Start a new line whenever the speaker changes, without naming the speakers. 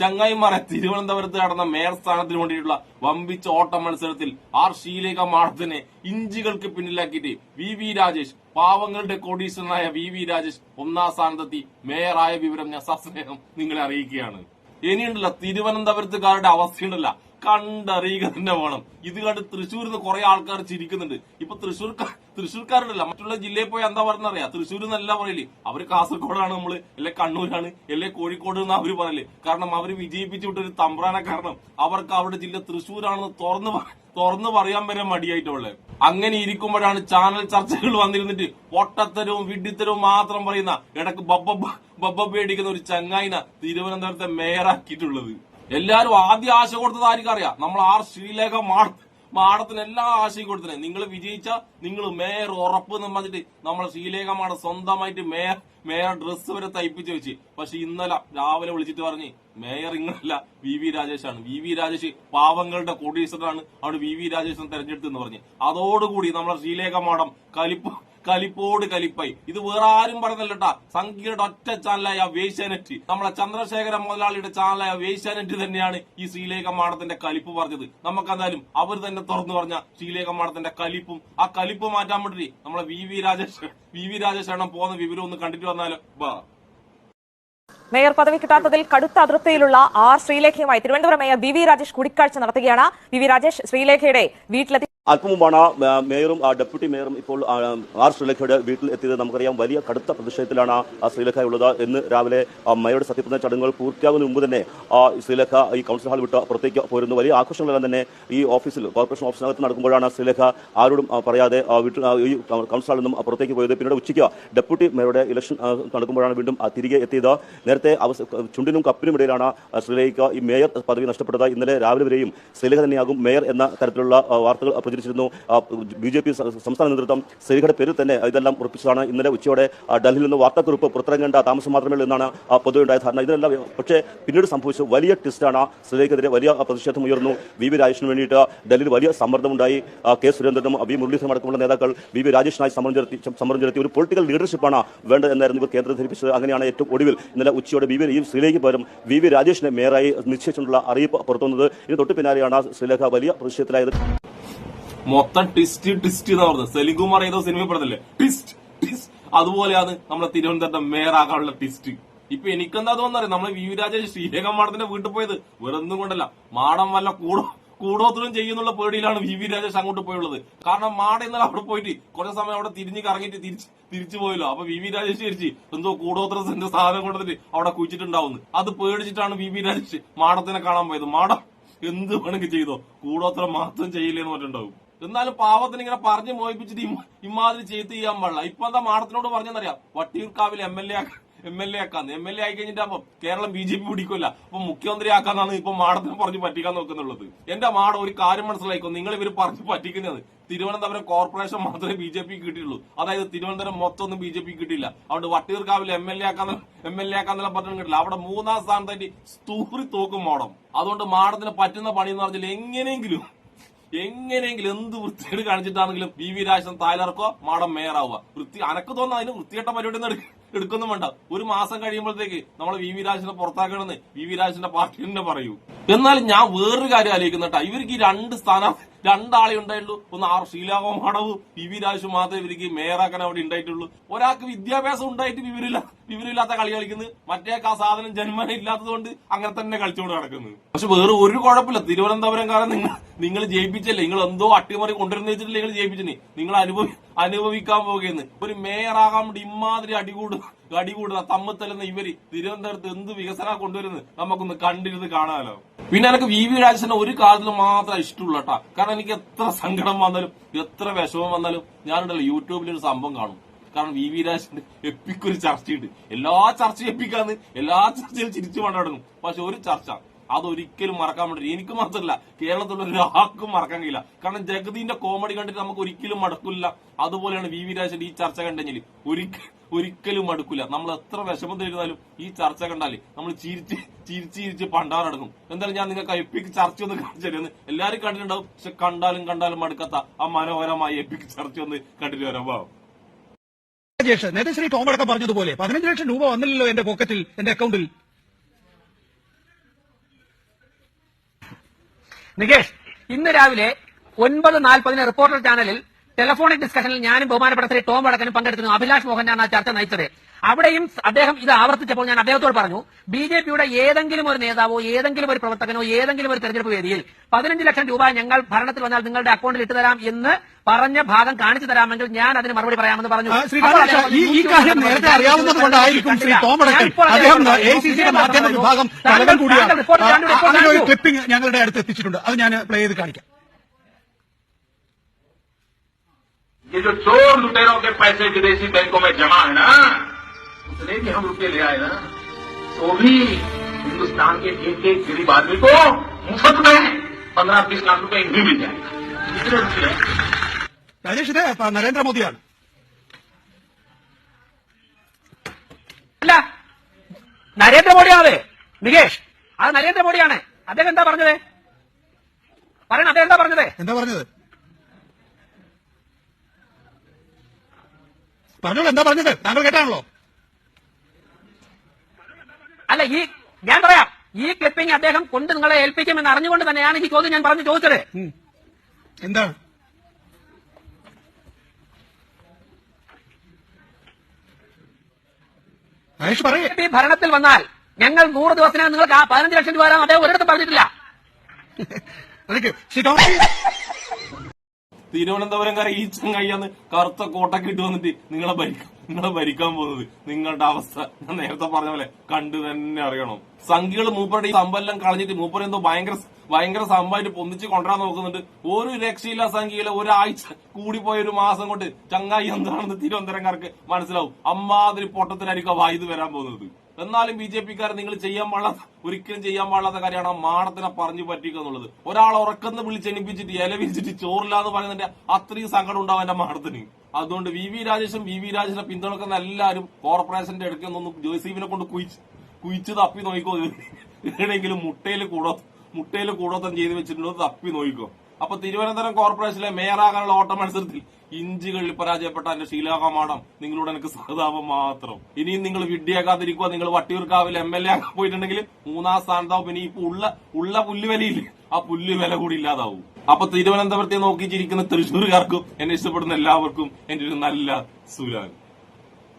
ചങ്ങായിമാരെ തിരുവനന്തപുരത്ത് നടന്ന മേയർ സ്ഥാനത്തിന് വേണ്ടിയിട്ടുള്ള വമ്പിച്ച ഓട്ട മത്സരത്തിൽ ആർ ഷീലേഖ മാഡത്തിനെ ഇഞ്ചുകൾക്ക് പിന്നിലാക്കിയിട്ട് വി വി രാജേഷ് പാവങ്ങളുടെ കോടീശ്വരനായ വി വി രാജേഷ് ഒന്നാം സ്ഥാനത്തെത്തി മേയറായ വിവരം ഞാൻ സസ്നേഹം നിങ്ങളെ അറിയിക്കുകയാണ്. ഇനിയുണ്ടല്ല തിരുവനന്തപുരത്തുകാരുടെ അവസ്ഥയുണ്ടല്ല. കണ്ടറിയുക തന്നെ വേണം. ഇത് കണ്ട് തൃശ്ശൂരിൽ നിന്ന് കുറെ ആൾക്കാർ ചിരിക്കുന്നുണ്ട്. ഇപ്പൊ തൃശ്ശൂർ തൃശ്ശൂർക്കാരുണ്ടല്ല മറ്റുള്ള ജില്ലയിൽ പോയി എന്താ പറഞ്ഞറിയാം തൃശ്ശൂർ എന്നല്ല പറയില്ലേ? അവർ കാസർഗോഡാണ് നമ്മൾ അല്ലെ കണ്ണൂരാണ് അല്ലെ കോഴിക്കോട് എന്ന് അവർ പറയല്ലേ കാരണം അവർ വിജയിപ്പിച്ചു ഒരു തമ്പ്രാനെ കാരണം അവർക്ക് അവരുടെ ജില്ല തൃശ്ശൂരാണെന്ന് തുറന്നു തുറന്നു പറയാൻ വരെ മടിയായിട്ടുള്ളത് അങ്ങനെ ഇരിക്കുമ്പോഴാണ് ചാനൽ ചർച്ചകൾ വന്നിരുന്നിട്ട് പൊട്ടത്തരവും വിഡ്ഢിത്തരവും മാത്രം പറയുന്ന ഇടയ്ക്ക് ബബ്ബ ബബ്ബ പേടിക്കുന്ന ഒരു ചങ്ങായിന തിരുവനന്തപുരത്തെ മേയറാക്കിയിട്ടുള്ളത്. എല്ലാരും ആദ്യ ആശ കൊടുത്തത് ആർക്കും അറിയാം നമ്മൾ ആർ ശ്രീലേഖ മാട മാടത്തിന് എല്ലാ ആശയും കൊടുത്തിനെ നിങ്ങൾ വിജയിച്ച നിങ്ങൾ മേയർ ഉറപ്പ് എന്ന് പറഞ്ഞിട്ട് നമ്മൾ ശ്രീലേഖ മാഡം സ്വന്തമായിട്ട് മേയർ മേയർ ഡ്രസ്സ് വരെ തയ്പ്പിച്ച് വെച്ച്. പക്ഷെ ഇന്നലെ രാവിലെ വിളിച്ചിട്ട് പറഞ്ഞ് മേയർ ഇങ്ങനല്ല വി വി രാജേഷാണ്. വി വി രാജേഷ് പാവങ്ങളുടെ കൊടീസറാണ് അവിടെ വി വി രാജേഷിനെ തെരഞ്ഞെടുത്തെന്ന് പറഞ്ഞ്. അതോടുകൂടി നമ്മളെ ശ്രീലേഖ മാടം കലിപ്പ് കലിപ്പോട് കലിപ്പായി ഇത് വേറെ ആരും പറഞ്ഞല്ലട്ടാ. സംഖ്യയുടെ ഒറ്റ ചാനലായ വേശ്യാനെറ്റ്. നമ്മളെ ചന്ദ്രശേഖര മുതലാളിയുടെ ചാനലായ വേശ്യാനെറ്റ് തന്നെയാണ് ഈ ശ്രീലേഖ മാടത്തിന്റെ കലിപ്പ് പറഞ്ഞത്. നമുക്കെന്തായാലും അവർ തന്നെ തുറന്നു പറഞ്ഞ ശ്രീലേഖ മാടത്തിന്റെ കലിപ്പും ആ കലിപ്പ് മാറ്റാൻ വേണ്ടി നമ്മളെ V V Rajesh V V Rajesh പോകുന്ന വിവരം ഒന്ന് കണ്ടിട്ട് വന്നാലോ? ബാ.
മേയർ പദവി കിട്ടാത്തതിൽ കടുത്ത അതൃപ്തിയിലുള്ള R ശ്രീലേഖയുമായി Thiruvananthapuram mayor B V Rajesh കൂടിക്കാഴ്ച നടത്തുകയാണ്. ബി വി രാജേഷ് ശ്രീലേഖയുടെ വീട്ടിലെത്തി
അല്പം മേയറും ഡെപ്യൂട്ടി മേയറും ഇപ്പോൾ ആർ ശ്രീലേഖയുടെ വീട്ടിൽ എത്തിയത്. നമുക്കറിയാം വലിയ കടുത്ത പ്രതിഷേധത്തിലാണ് ശ്രീലേഖ ഉള്ളത്. ഇന്ന് രാവിലെ മേയറുടെ സത്യപ്രതിജ്ഞ ചടങ്ങുകൾ പൂർത്തിയാകുന്നതിന് മുമ്പ് തന്നെ ശ്രീലേഖ ഈ കൗൺസിൽ ഹാൾ വിട്ട് പുറത്തേക്ക് പോരുന്നു. വലിയ ആഘോഷങ്ങളെല്ലാം തന്നെ ഈ ഓഫീസിൽ കോർപ്പറേഷൻ ഓഫീസിനകത്ത് നടക്കുമ്പോഴാണ് ശ്രീലേഖ ആരോടും പറയാതെ വീട്ടിൽ ഈ കൗൺസിൽ ഹാളിൽ നിന്നും പുറത്തേക്ക് പോയത്. പിന്നീട് ഉച്ചയ്ക്ക് ഡെപ്യൂട്ടി മേയറുടെ ഇലക്ഷൻ നടക്കുമ്പോഴാണ് വീണ്ടും തിരികെ എത്തിയത്. നേരത്തെ ചുണ്ടിനും കപ്പിനും ഇടയിലാണ് ശ്രീലേഖ ഈ മേയർ പദവി നഷ്ടപ്പെട്ടത്. ഇന്നലെ രാവിലെ വരെയും ശ്രീലേഖ തന്നെയാകും മേയർ എന്ന തരത്തിലുള്ള വാർത്തകൾ പ്രചരിച്ചിരുന്നു ബി ജെ പി സംസ്ഥാന നേതൃത്വം ശ്രീലേഖയുടെ പേരിൽ തന്നെ ഇതെല്ലാം ഉറപ്പിച്ചതാണ്. ഇന്നലെ ഉച്ചയോടെ ഡൽഹിയിൽ നിന്ന് വാർത്താക്കുറിപ്പ് പുറത്തിറങ്ങേണ്ട താമസം മാത്രമേ ഉള്ളൂ എന്നാണ് പൊതുവെ ഉണ്ടായ ധാരണ. ഇതിനെല്ലാം പക്ഷേ പിന്നീട് സംഭവിച്ച. വലിയ ട്വിസ്റ്റാണ്. ശ്രീലേഖെതിരെ വലിയ പ്രതിഷേധം ഉയർന്നു. വി വി രാജേഷിന് വേണ്ടിയിട്ട് ഡൽഹിയിൽ വലിയ സമ്മർദ്ദമുണ്ടായി. കെ സുരേന്ദ്രനും വി മുരളീധരനും അടക്കമുള്ള നേതാക്കൾ വി വി രാജേഷിനായി സമരം ചെലുത്തി സമരം ചെലുത്തി ഒരു പൊളിറ്റിക്കൽ ലീഡർഷിപ്പാണ് വേണ്ടത് എന്നായിരുന്നു ഇവർ കേന്ദ്രം ധരിപ്പിച്ചത് അങ്ങനെയാണ് ഏറ്റവും ഒടുവിൽ ഇന്നലെ ഉച്ചയോടെ വി വി ഈ ശ്രീലേഖയ്ക്ക് പകരം വി വി രാജേഷിനെ മേയറായി നിശ്ചയിച്ചിട്ടുള്ള അറിയിപ്പ് പുറത്തുവന്നത്. ഇതിന് തൊട്ട് പിന്നാലെയാണ് ശ്രീലേഖ വലിയ പ്രതിഷേധത്തിലായത്.
മൊത്തം ട്വിസ്റ്റ് ട്വിസ്റ്റ് എന്ന് പറഞ്ഞത്. സെലിംകുമാർ ഏതോ സിനിമ പറഞ്ഞല്ലേ? ട്വിസ്റ്റ് ട്വിസ്റ്റ് അതുപോലെയാണ് നമ്മളെ തിരുവനന്തപുരം മേയറാക്കാനുള്ള ട്വിസ്റ്റ് ഇപ്പൊ എനിക്കെന്താ തോന്നുന്നത് നമ്മളെ വി രാജേഷ് ശ്രീലേഖ മാഡത്തിന്റെ വീട്ടിൽ പോയത്. വെറൊന്നും കൊണ്ടല്ല. മാടം വല്ല കൂടോ കൂടോത്രം ചെയ്യുന്നുള്ള പേടിയിലാണ് വി വി രാജേഷ് അങ്ങോട്ട് പോയുള്ളത്. കാരണം മാട അവിടെ പോയിട്ട് കുറച്ച് സമയം അവിടെ തിരിഞ്ഞു കറങ്ങിയിട്ട് തിരിച്ച് തിരിച്ചു പോയല്ലോ. അപ്പൊ വി വി രാജേഷ് വിചാരിച്ച് എന്തോ കൂടോത്രത്തിന്റെ സാധനം കൊണ്ടിട്ട് അവിടെ കുഴിച്ചിട്ടുണ്ടാവുന്നു. അത് പേടിച്ചിട്ടാണ് വി വി രാജേഷ് മാടത്തിനെ കാണാൻ പോയത്. മാടം എന്ത് വേണമെങ്കിൽ ചെയ്തോ? കൂടോത്രം മാത്രം ചെയ്യില്ലെന്ന് പറഞ്ഞിട്ടുണ്ടാവും. എന്നാലും പാവത്തിന് ഇങ്ങനെ പറഞ്ഞു മോഹിപ്പിച്ചിട്ട് ഇമാതിരി ചെയ്ത് ചെയ്യാൻ പാടില്ല. ഇപ്പൊ എന്താ മാഡത്തിനോട് പറഞ്ഞെന്നറിയാം വട്ടിയൂർക്കാവിൽ M L A M L A ആക്കാന്ന്. M L A ആയി കഴിഞ്ഞിട്ട് അപ്പൊ കേരളം ബി ജെ പി പിടിക്കില്ല അപ്പൊ മുഖ്യമന്ത്രി ആക്കാന്നാണ് ഇപ്പൊ മാഡത്തിന് പറഞ്ഞ് പറ്റിക്കാൻ നോക്കുന്നുള്ളത്. എന്റെ മാഡം ഒരു കാര്യം മനസ്സിലായിക്കോ? നിങ്ങൾ ഇവർ പറഞ്ഞ് പറ്റിക്കുന്നത് തിരുവനന്തപുരം കോർപ്പറേഷൻ മാത്രമേ ബി ജെ പി കിട്ടിയുള്ളൂ. അതായത് തിരുവനന്തപുരം മൊത്തം ഒന്നും ബി ജെ പി കിട്ടിയില്ല. അതുകൊണ്ട് വട്ടിയൂർക്കാവിൽ എം എൽ എ ആക്കാൻ എം എൽ എ ആക്കാന്നുള്ള പറഞ്ഞു കിട്ടില്ല. അവിടെ മൂന്നാം സ്ഥാനത്തായിട്ട് സ്തൂറി തോക്കും മോടം അതുകൊണ്ട് മാഡത്തിന് പറ്റുന്ന പണി എന്ന് പറഞ്ഞാൽ എങ്ങനെയെങ്കിലും എങ്ങനെയെങ്കിലും എന്ത് വൃത്തികേട് കാണിച്ചിട്ടാണെങ്കിലും വി വി രാജൻ തായ്ലർക്കോ മാഡം മേയറാവുക. വൃത്തി അനക്ക് തോന്നുന്ന അതിന് വൃത്തികെട്ട പരിപാടി ഒന്നും എടുക്ക- എടുക്കൊന്നും വേണ്ട ഒരു മാസം കഴിയുമ്പോഴത്തേക്ക് നമ്മൾ വി വി രാജനെ പുറത്താക്കണമെന്ന് വി വി രാജന്റെ പാർട്ടി തന്നെ പറയൂ. എന്നാൽ ഞാൻ വേറൊരു കാര്യം ആലോചിക്കുന്നുട്ടാ. ഇവർക്ക് ഈ രണ്ട് സ്ഥാനാർത്ഥി രണ്ടാളെ ഉണ്ടായിട്ടുള്ളൂ. ഒന്ന് ആർ ശ്രീലാഘവ മാടവും പി വി രാജു മാത്രമേ ഇവർക്ക് മേയറാക്കാൻ അവിടെ ഉണ്ടായിട്ടുള്ളൂ. ഒരാൾക്ക് വിദ്യാഭ്യാസം ഉണ്ടായിട്ട് വിവരമില്ല വിവരമില്ലാത്ത കളി കളിക്കുന്നത് മറ്റേ ആ സാധനം ജന്മന ഇല്ലാത്തതുകൊണ്ട് അങ്ങനെ തന്നെ കളിച്ചുകൊണ്ട് നടക്കുന്നത് പക്ഷെ വേറെ ഒരു കുഴപ്പമില്ല. തിരുവനന്തപുരം കാരണം നിങ്ങൾ നിങ്ങൾ ജയിപ്പിച്ചല്ലേ? നിങ്ങൾ എന്തോ അട്ടിമറി കൊണ്ടുവരുന്ന വെച്ചിട്ടില്ല നിങ്ങൾ ജയിപ്പിച്ചിനെ നിങ്ങൾ അനുഭവി അനുഭവിക്കാൻ പോകുന്നത് ഒരു മേയറാകാൻ വേണ്ടി ഇമാതിരി അടികൂട് അടികൂടുന്ന തമ്മിത്തല്ലുന്ന ഇവർ തിരുവനന്തപുരത്ത് എന്ത് വികസന കൊണ്ടുവരുന്നത് നമുക്കൊന്ന് കണ്ടിരുന്ന് കാണാമല്ലോ പിന്നെ എനിക്ക് വി വി രാജേഷിനെ ഒരു കാലത്തിൽ മാത്രമേ ഇഷ്ടമുള്ളൂ കാരണം എനിക്ക് എത്ര സങ്കടം വന്നാലും എത്ര വിഷമം വന്നാലും ഞാനുണ്ടല്ലോ യൂട്യൂബിൽ ഒരു സംഭവം കാണും. കാരണം വി വി രാജന്റെ എപ്പിക്കൊരു ചർച്ചയുണ്ട്. എല്ലാ ചർച്ചയും എപ്പിക്കാന്ന് എല്ലാ ചർച്ചയും ചിരിച്ചു കൊണ്ടാടുന്നു പക്ഷെ ഒരു ചർച്ച അതൊരിക്കലും മറക്കാൻ പറ്റില്ല. എനിക്ക് മാത്രമല്ല കേരളത്തിലുള്ള ഒരാൾക്കും മറക്കാൻ കഴിയില്ല. കാരണം ജഗതിന്റെ കോമഡി കണ്ടിട്ട് നമുക്ക് ഒരിക്കലും മടക്കില്ല. അതുപോലെയാണ് വി വി രാജന്റെ ഈ ചർച്ച കണ്ടെങ്കിൽ. ഒരിക്കലും ഒരിക്കലും മടുക്കില്ല നമ്മൾ എത്ര വിഷമം തരുന്നാലും ഈ ചർച്ച കണ്ടാൽ നമ്മൾ ചിരിച്ച് ചിരിച്ച് ചിരിച്ച് പണ്ടാറടങ്ങും എന്തായാലും ഞാൻ നിങ്ങൾക്ക് എപ്പിക്ക് ചർച്ച ഒന്ന് കാണിച്ചു എല്ലാവരും എല്ലാരും കണ്ടിട്ടുണ്ടാവും. പക്ഷെ കണ്ടാലും കണ്ടാലും മടുക്കാത്ത ആ മനോഹരമായ എപ്പിക്ക് ചർച്ച ഒന്ന് കണ്ടിട്ട് വരാം. വാ.
രാജേഷ് നേരത്തെ ശ്രീ ടോം അടക്കം പറഞ്ഞതുപോലെ പതിനഞ്ച് ലക്ഷം രൂപ വന്നില്ലല്ലോ എന്റെ പോക്കറ്റിൽ എന്റെ അക്കൗണ്ടിൽ
നികേഷ് ഇന്ന് രാവിലെ ഒൻപത് നാൽപ്പതിന് റിപ്പോർട്ടർ ചാനലിൽ ടെലഫോണിക് ഡിസ്കഷനിൽ ഞാനും ബഹുമാനപ്പെട്ട ശ്രീ ടോം വടക്കനും പങ്കെടുത്തിരുന്നു അഭിലാഷ് മോഹനാണ് ആ ചർച്ച നയിച്ചത്. അവിടെയും അദ്ദേഹം ഇത് ആവർത്തിച്ചപ്പോൾ ഞാൻ അദ്ദേഹത്തോട് പറഞ്ഞു ബി ജെ പിയുടെ ഏതെങ്കിലും ഒരു നേതാവോ ഏതെങ്കിലും ഒരു പ്രവർത്തകനോ ഏതെങ്കിലും ഒരു തെരഞ്ഞെടുപ്പ് വേദിയിൽ പതിനഞ്ച് ലക്ഷം രൂപ ഞങ്ങൾ ഭരണത്തിൽ വന്നാൽ നിങ്ങളുടെ അക്കൗണ്ടിൽ ഇട്ടു തരാം എന്ന് പറഞ്ഞ ഭാഗം കാണിച്ചു തരാമെങ്കിൽ ഞാൻ അതിന് മറുപടി പറയാമെന്ന് പറഞ്ഞു.
ഈ കാര്യം നേരത്തെ അറിയാവുന്നത് കൊണ്ടായിരിക്കും ശ്രീ തോമടക്കൻ അദ്ദേഹം. മാധ്യമ വിഭാഗം ഞങ്ങളുടെ അടുത്ത് എത്തിച്ചിട്ടുണ്ട്. അത് ഞാൻ പ്ലേ ചെയ്ത് കാണിക്കാം.
ये जो चोर लुटेरों के पैसे विदेशी बैंकों में जमा है ना उतने भी हम रुपये ले आए ना तो भी हिंदुस्तान के एक एक गरीब आदमी को मुफ्त में पंद्रह बीस लाख रुपए यूं मिल जाएगा इतने रुपये
രാജേഷ് ഇത് പ- നരേന്ദ്രമോദിയാണ്
അല്ല നരേന്ദ്രമോദിയാണ് നികേഷ് അത് നരേന്ദ്രമോദിയാണ് അദ്ദേഹം എന്താ പറഞ്ഞത് പറയണം അദ്ദേഹം എന്താ പറഞ്ഞത്
എന്താ പറഞ്ഞത് പറഞ്ഞോളൂ എന്താ പറഞ്ഞത്? താങ്കൾ കേട്ടാണല്ലോ.
അല്ല ഈ ഞാൻ പറയാം ഈ ക്ലിപ്പിംഗ് അദ്ദേഹം കൊണ്ട് നിങ്ങളെ ഏൽപ്പിക്കുമെന്ന് അറിഞ്ഞുകൊണ്ട് തന്നെയാണ് ഈ ചോദ്യം ഞാൻ പറഞ്ഞു ചോദിച്ചത്.
എന്താ? എന്താണ്
ബി ഭരണത്തിൽ വന്നാൽ ഞങ്ങൾ നൂറ് ദിവസത്തിനകം നിങ്ങൾക്ക് ആ പതിനഞ്ച് ലക്ഷം രൂപ അദ്ദേഹം ഒരിടത്തും പറഞ്ഞിട്ടില്ല.
തിരുവനന്തപുരംകാരെ ഈ ചങ്ങയ്യാന്ന് കറുത്ത കോട്ടൊക്കെ ഇട്ട് വന്നിട്ട് നിങ്ങളെ ഭരിക്കും നിങ്ങളെ ഭരിക്കാൻ പോകുന്നത്. നിങ്ങളുടെ അവസ്ഥ. ഞാൻ നേരത്തെ പറഞ്ഞ പോലെ കണ്ടു തന്നെ അറിയണം. സംഖ്യകൾ മൂപ്പരുടെ ഈ സമ്പെല്ലാം കളഞ്ഞിട്ട് മൂപ്പർ എന്തോ ഭയങ്കര ഭയങ്കര സംഭവമായിട്ട് പൊന്നിച്ച് കൊണ്ടുവരാൻ നോക്കുന്നുണ്ട്. ഒരു രക്ഷയില്ല സംഖ്യയില്ല ഒരാഴ്ച കൂടിപ്പോയ ഒരു മാസം കൊണ്ട് ചങ്ങായി എന്താണെന്ന് തിരുവനന്തപുരംകാർക്ക് മനസ്സിലാവും. അമ്മാതിരി പൊട്ടത്തിലായിരിക്കും ആ വായുത് വരാൻ പോകുന്നത്. എന്നാലും ബി ജെ പിക്കാർ നിങ്ങൾ ചെയ്യാൻ പാടാത്ത ഒരിക്കലും ചെയ്യാൻ പാടില്ലാത്ത കാര്യമാണ് ആ പറഞ്ഞു പറ്റിക്കുക എന്നുള്ളത്. ഒരാൾ ഉറക്കുന്ന വിളിച്ച് എണിപ്പിച്ചിട്ട് ഇല വിരിച്ചിട്ട് ചോറില്ല എന്ന് പറയുന്നതിന്റെ അത്രയും സങ്കടം ഉണ്ടാവും എന്റെ മാണത്തിന് അതുകൊണ്ട് വി വി രാജേഷും വി വി രാജേഷിനെ പിന്തുണക്കുന്ന എല്ലാവരും കോർപ്പറേഷന്റെ അടുക്കൊന്നും ജോസീഫിനെ കൊണ്ട് കുയിച്ച് കുയിച്ച് തപ്പി നോക്കിക്കോ എവിടെയെങ്കിലും മുട്ടയിൽ കൂടോ മുട്ടയിൽ കൂടോത്തം ചെയ്ത് വെച്ചിട്ടുണ്ടോ തപ്പി നോക്കിക്കോ അപ്പൊ തിരുവനന്തപുരം കോർപ്പറേഷനിലെ മേയറാകാനുള്ള ഓട്ട മത്സരത്തിൽ ഇഞ്ചുകളിൽ പരാജയപ്പെട്ട എന്റെ ശീലാകമാടം നിങ്ങളോട് എനിക്ക് സഹതാപം മാത്രം. ഇനിയും നിങ്ങൾ വിഡ്ഢിയാക്കാതിരിക്കുക നിങ്ങൾ വട്ടിയൂർക്കാവിൽ എം എൽ എ ആക്കാൻ പോയിട്ടുണ്ടെങ്കിൽ മൂന്നാം സ്ഥാനത്താവും. പിന്നെ ഇപ്പൊ ഉള്ള ഉള്ള പുല്ലുവിലയില്ലേ. ആ പുല്ല് വില കൂടി ഇല്ലാതാവും. അപ്പൊ തിരുവനന്തപുരത്തെ നോക്കി ചിരിക്കുന്ന തൃശ്ശൂർകാർക്കും എന്നെ ഇഷ്ടപ്പെടുന്ന എല്ലാവർക്കും എന്റെ ഒരു നല്ല സുരാൻ